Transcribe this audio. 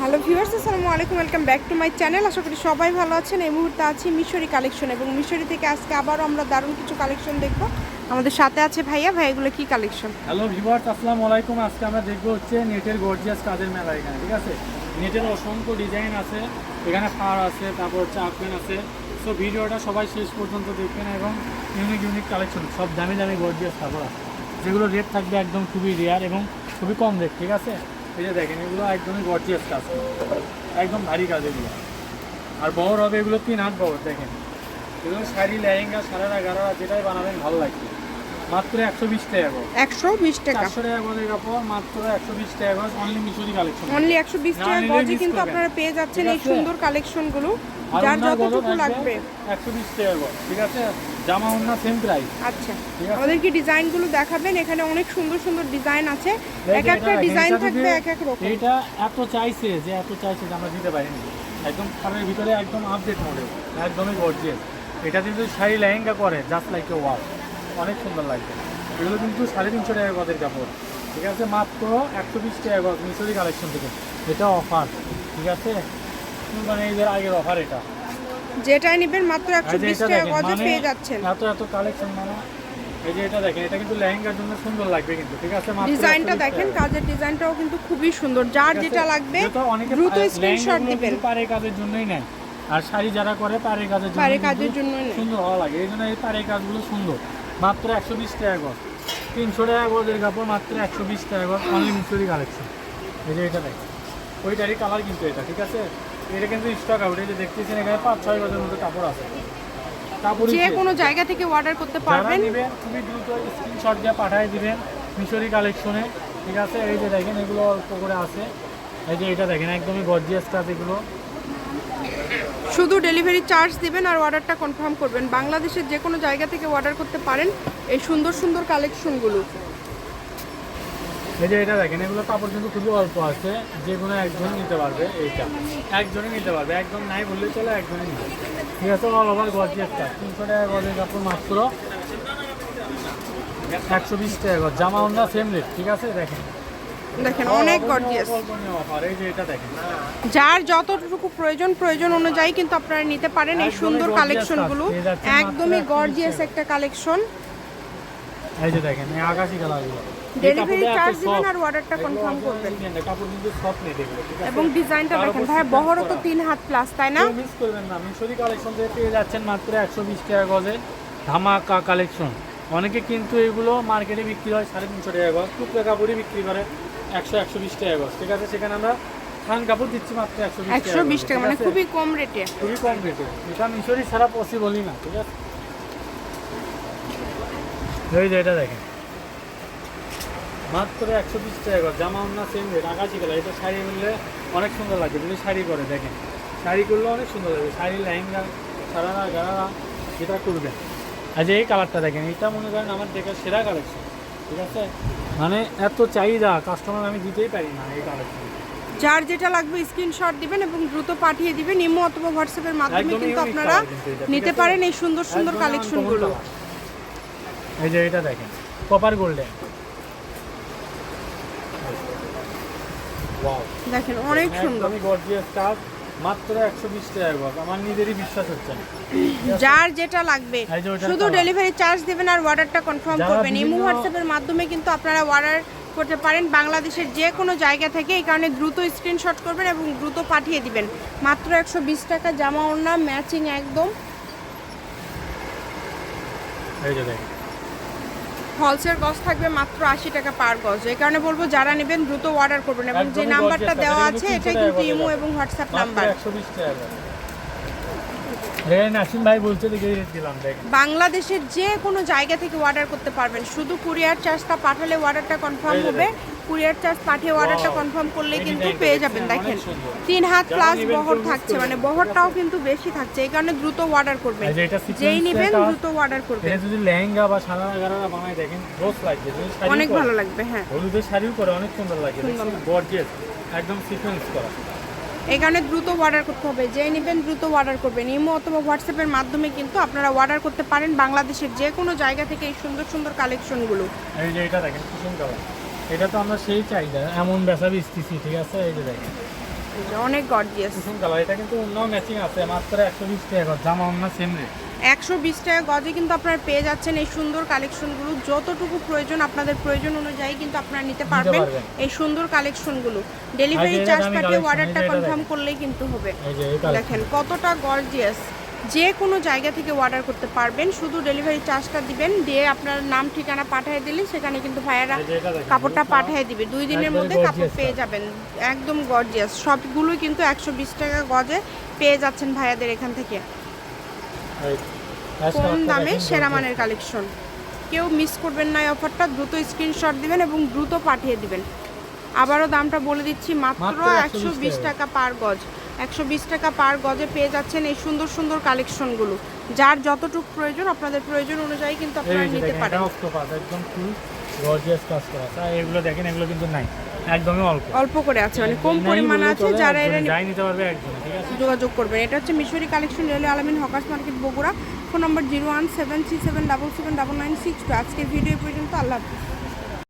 Hello viewers, আসসালামু আলাইকুম, welcome back to my channel. আশা করি সবাই ভালো আছেন। এই মুহূর্তে আছি মিশরি কালেকশন এবং মিশরি থেকে আজকে আবারও আমরা দারুণ কিছু কালেকশন দেখব। আমাদের সাথে আছে ভাইয়া। ভাই এগুলো কি কালেকশন? হ্যালো ভিভার্স আসসালামু আলাইকুম। আজকে আমরা দেখব হচ্ছে নেটের গর্জিয়াস কাজের মেলা এখানে, ঠিক আছে? নেটের অসংখ্য ডিজাইন আছে, এখানে ফার আছে, তারপর হচ্ছে আপেন আছে। সো ভিডিওটা সবাই শেষ পর্যন্ত দেখবেন এবং ইউনিক ইউনিক কালেকশন সব দামি দামি গর্জিয়াস কাপড় আছে, যেগুলো রেট থাকবে একদম খুবই রেয়ার এবং খুবই কম রেট ঠিক আছে? এই যে দেখেন এগুলো একদমই গর্জিয়াস কাজ। একদম ভারী কাজ এগুলো। আর বহর হবে এগুলো তিন হাত বহর দেখেন। এগুলো শাড়ি লেহেঙ্গা সারারা গারারা যেটাই বানাবেন ভালো লাগবে। মাত্র একশো বিশ টাকা একশো বিশ টাকা। চারশো টাকা গজের কাপড় মাত্র একশো বিশ টাকা গজ অনলি মিশরি কালেকশন অনলি একশো বিশ টাকা গজে কিন্তু আপনারা পেয়ে যাচ্ছেন এই সুন্দর কালেকশনগুলো যার যতটুকু লাগবে। একশো বিশ টাকা গজ ঠিক আছে? জামা ওন্না সেম প্রাইস আচ্ছা। আমাদের কি ডিজাইনগুলো দেখাবেন এখানে অনেক সুন্দর সুন্দর ডিজাইন আছে। এক একটা ডিজাইন থাকবে এক এক রকম। এটা এত চাইছে যে এত চাইছে যে আমরা দিতে পারিনি। একদম খাবারের ভিতরে একদম আপডেট মডেল একদমই গর্জিয়াস এটা কিন্তু শাড়ি লেহেঙ্গা করে জাস্ট লাইক এ ওয়াল অনেক সুন্দর লাগবে। এগুলো কিন্তু সাড়ে তিনশো টাকা গজের কাপড়। ঠিক আছে? মাত্র একশো বিশ টাকা গজ মিশরি কালেকশন থেকে। এটা অফার ঠিক আছে? মানে এইদের আগের অফার এটা। যেটাই নেবেন মাত্র একশো এই যে বিশ এটা টাকা গজে মানে পেয়ে যাচ্ছেন। এত এত কালেকশন মানে এই যে এটা দেখেন এটা কিন্তু লেহেঙ্গার জন্য সুন্দর লাগবে কিন্তু ঠিক আছে? মাত্র ডিজাইনটা দেখেন কাজের ডিজাইনটাও কিন্তু খুবই সুন্দর যার যেটা লাগবে দ্রুত স্ক্রিনশট দিবেন পাড়ের কাজের জন্যই নেয়। আর শাড়ি যারা করে পাড়ের কাজের জন্য কিন্তু কাজের জন্যই নেয়। সুন্দর হওয়া লাগে এই জন্য এই পাড়ের কাজগুলো সুন্দর। মাত্র একশো বিশ টাকা গজ। তিনশো টাকা গজের কাপড় মাত্র একশো বিশ টাকা গজ অনলি মিশরি কালেকশন এই যে এটা দেখেন ওইটারই কালার কিন্তু এটা ঠিক আছে? এটা কিন্তু স্টক আউট এই যে দেখতেছেন এখানে পাঁচ ছয় গজের মতো কাপড় আছে। কাপড় যে কোনো জায়গা থেকে অর্ডার করতে পারবেন। নেবেন খুবই দ্রুত স্ক্রিনশট দিয়ে পাঠিয়ে দিবেন মিশরি কালেকশনে ঠিক আছে? এই যে দেখেন এগুলো অল্প করে আছে। এই যে এটা দেখেন একদমই গর্জিয়াস কাজ এগুলো। শুধু ডেলিভারি চার্জ দিবেন আর অর্ডারটা কনফার্ম করবেন। বাংলাদেশের যে কোনো জায়গা থেকে অর্ডার করতে পারেন এই সুন্দর সুন্দর কালেকশনগুলো এই যে এটা দেখেন এগুলো কাপড় কিন্তু খুবই অল্প আছে। যে কোনো একজন নিতে পারবে এইটা। একজনই নিতে পারবে। একদম নাই বললে চলে একজনই নিতে ঠিক আছে অল ওভার কাজ। তিনশো টাকা গজের কাপড় মাত্র একশো বিশ টাকা গজ। জামা অন্য সেম রেট ঠিক আছে? দেখেন। দেখেন অনেক গর্জিয়াস। যার যতটুকু প্রয়োজন প্রয়োজন অনুযায়ী কিন্তু আপনারা নিতে পারেন এই সুন্দর কালেকশনগুলো। একদমই গর্জিয়াস একটা কালেকশন। এই যে দেখেন আকাশি কালারগুলো। ডেলিভারি চার্জ দিবেন আর অর্ডারটা কনফার্ম করবেন। কাপড় কিন্তু সফট নেই দেখবে এবং ডিজাইনটা দেখেন। ভাই বহরও তো তিন হাত প্লাস তাই না? মিস করবেন না। মিশরি কালেকশন থেকে পেয়ে যাচ্ছেন মাত্র একশো বিশ টাকা গজে ধামাকা কালেকশন অনেকে কিন্তু এগুলো মার্কেটে বিক্রি হয় সাড়ে তিনশো টাকা গজ টুকরা কাপড়ই বিক্রি করে একশো একশো বিশ টাকা গজ। ঠিক আছে? সেখানে আমরা থান কাপড় দিচ্ছি মাত্র একশো একশো বিশ টাকা মানে খুবই কম রেটে খুবই কম রেটে এটা মিশরি ছাড়া পসিবলই না ঠিক আছে? এই যে এটা দেখেন। মাত্র একশো বিশ টাকা গজ জামা অন্য সেম রেট আকাশি কালার। এটা শাড়ি মিললে অনেক সুন্দর লাগে যদি শাড়ি করে দেখেন। শাড়ি করলে অনেক সুন্দর লাগে শাড়ি লেহেঙ্গা সারারা গারারা যেটা করবেন আর যে এই কালারটা দেখেন। এটা মনে করেন আমার দেখা সেরা কালেকশন ঠিক আছে? মানে এত চাহিদা কাস্টমার আমি দিতেই পারি না এই কালেকশন যার যেটা লাগবে স্ক্রিনশট দিবেন এবং দ্রুত পাঠিয়ে দিবেন। ইমো অথবা হোয়াটসঅ্যাপের মাধ্যমে কিন্তু আপনারা নিতে পারেন এই সুন্দর সুন্দর কালেকশনগুলো এই যে এটা দেখেন কপার গোল্ডেন দেখেন অনেক সুন্দর। গর্জিয়াস কাজ মাত্র একশো বিশ টাকা গজ। আমার নিজেরই বিশ্বাস হচ্ছে না। যার যেটা লাগবে শুধু ডেলিভারি চার্জ দিবেন আর অর্ডারটা কনফার্ম করবেন। ইমো হোয়াটসঅ্যাপের মাধ্যমে কিন্তু আপনারা অর্ডার করতে পারেন বাংলাদেশের যে কোনো জায়গা থেকে। এই কারণে দ্রুত স্ক্রিনশট করবেন এবং দ্রুত পাঠিয়ে দিবেন। মাত্র একশো বিশ টাকা জামা ওড়না ম্যাচিং একদম। এই যে দেখেন। হলসেল গজ থাকবে মাত্র আশি টাকা পার গজ। এই কারণে বলব যারা নেবেন দ্রুত অর্ডার করবেন এবং যে নাম্বারটা দেওয়া আছে এটাই এটা কিন্তু ইমো এবং হোয়াটসঅ্যাপ নাম্বার। বাংলাদেশের যে কোনো জায়গা থেকে অর্ডার করতে পারবেন। শুধু কুরিয়ার চার্জটা পাঠালে অর্ডারটা কনফার্ম হবে। কুরিয়ার চার্জ পাঠিয়ে অর্ডারটা কনফার্ম করলে কিন্তু পেয়ে যাবেন দেখেন। তিন হাত প্লাস বহর থাকছে মানে বহরটাও কিন্তু বেশি থাকছে এই কারণে দ্রুত অর্ডার করবেন। যেই নেবেন দ্রুত অর্ডার করবেন। এটা যদি লেহেঙ্গা বা সারারা গারারা বানায় দেখেন রোজ লাগবে অনেক ভালো লাগবে হ্যাঁ। হলুদের শাড়িও করে অনেক সুন্দর লাগে গর্জিয়াস একদম সিকোয়েন্স করা। এই কারণে দ্রুত অর্ডার করতে হবে। যেই নেবেন দ্রুত অর্ডার করবেন। ইমো অথবা হোয়াটসঅ্যাপের মাধ্যমে কিন্তু আপনারা অর্ডার করতে পারেন বাংলাদেশের যে কোনো জায়গা থেকে এই সুন্দর সুন্দর কালেকশনগুলো এই যে এটা দেখেন কুসুম কালার এটা তো আমরা সেই চাহিদা এমন বেচা বিস্তিছি ঠিক আছে? এই যে দেখেন। অনেক গর্জিয়াস কুসুম কালার এটা কিন্তু অন্য ম্যাচিং আছে মাত্র একশো বিশ টাকা করে। জামা অন্য সেম রেট একশো বিশ টাকা গজে কিন্তু আপনারা পেয়ে যাচ্ছেন এই সুন্দর কালেকশনগুলো। যতটুকু প্রয়োজন আপনাদের প্রয়োজন অনুযায়ী কিন্তু আপনারা নিতে পারবেন। এই সুন্দর কালেকশনগুলো। ডেলিভারি চার্জ পাঠিয়ে অর্ডারটা কনফার্ম করলেই কিন্তু হবে। দেখেন কতটা গর্জিয়াস যে কোনো জায়গা থেকে অর্ডার করতে পারবেন। শুধু ডেলিভারি চার্জটা দিবেন দিয়ে আপনার নাম ঠিকানা পাঠিয়ে দিলে সেখানে কিন্তু ভাইয়ারা। কাপড়টা পাঠিয়ে দিবে। দুই দিনের মধ্যে কাপড় পেয়ে যাবেন একদম গর্জিয়াস সবগুলোই কিন্তু একশো বিশ টাকা গজে পেয়ে যাচ্ছেন ভাইয়াদের এখান থেকে। কম দামে সেরা মানের কালেকশন কেউ মিস করবেন না এই অফারটা দ্রুত স্ক্রিনশট দিবেন এবং দ্রুত পাঠিয়ে দিবেন। আবারও দামটা বলে দিচ্ছি মাত্র মাত্র একশো বিশ টাকা। পার গজ। একশো বিশ টাকা পার গজে পেয়ে যাচ্ছেন এই সুন্দর সুন্দর কালেকশনগুলো। যার যতটুকু প্রয়োজন আপনাদের প্রয়োজন অনুযায়ী কিন্তু আপনারা নিতে পারেন। একদম ফুল গর্জিয়াস কাজ করা আর এগুলো দেখেন এগুলো কিন্তু নাই একদমই অল্প। অল্প করে আছে মানে কম পরিমাণ আছে যারা এরা যাই নিতে পারবে একদম ঠিক আছে? যোগাযোগ করবেন। এটা হচ্ছে Mishri collection railway Almin hawkers market Bogura. Phone number zero one seven three seven double seven double nine six two. আজকের ভিডিও পর্যন্ত আল্লাহ হাফিজ।